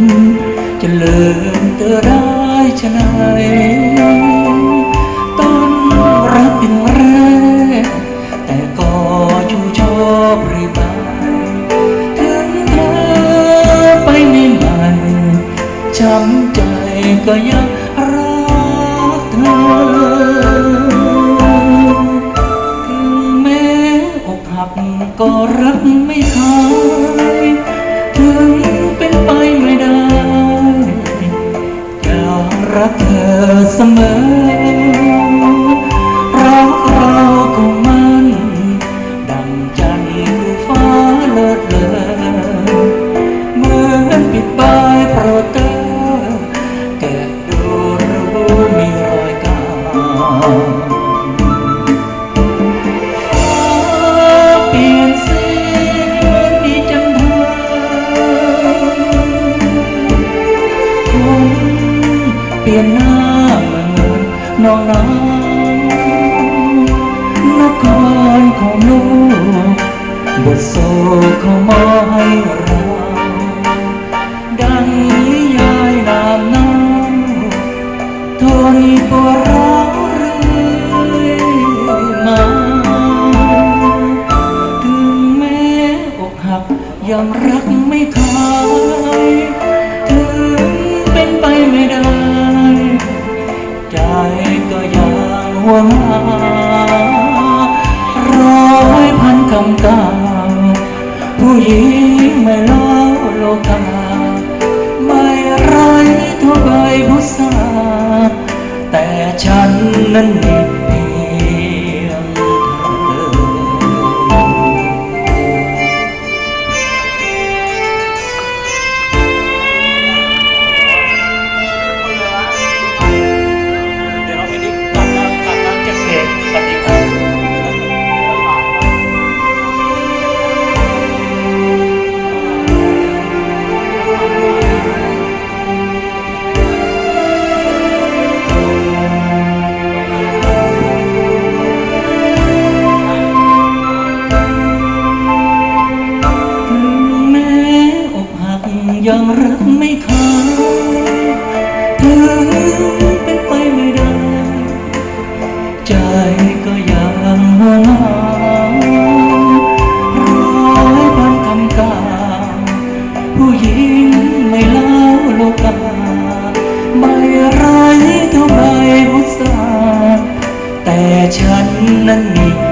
ม จะลืมเธอได้ชะไหนต้นรักเป็นแรก แต่ก็ชูชอบรีบายถึงเธอไปไม่ใหม่ช้ำใจก็ยังรักเธอถึงแม้อกหักก็รักไม่หายถึง เป็นไปไม่ได้อยากรักเธอเสมอ คนเปลี่ยนหน้าเหมือนน้องน้ำนครของลูกบทโศกเขามาให้เราดังนิยายนามน้ำทนปวดร้าวเรื่อยมาถึงแม้อกหักยังรักไม่คาย ไม่เล่าโลกาไม่ไรเท่าใบพุทราแต่ฉันนั้นมี ไร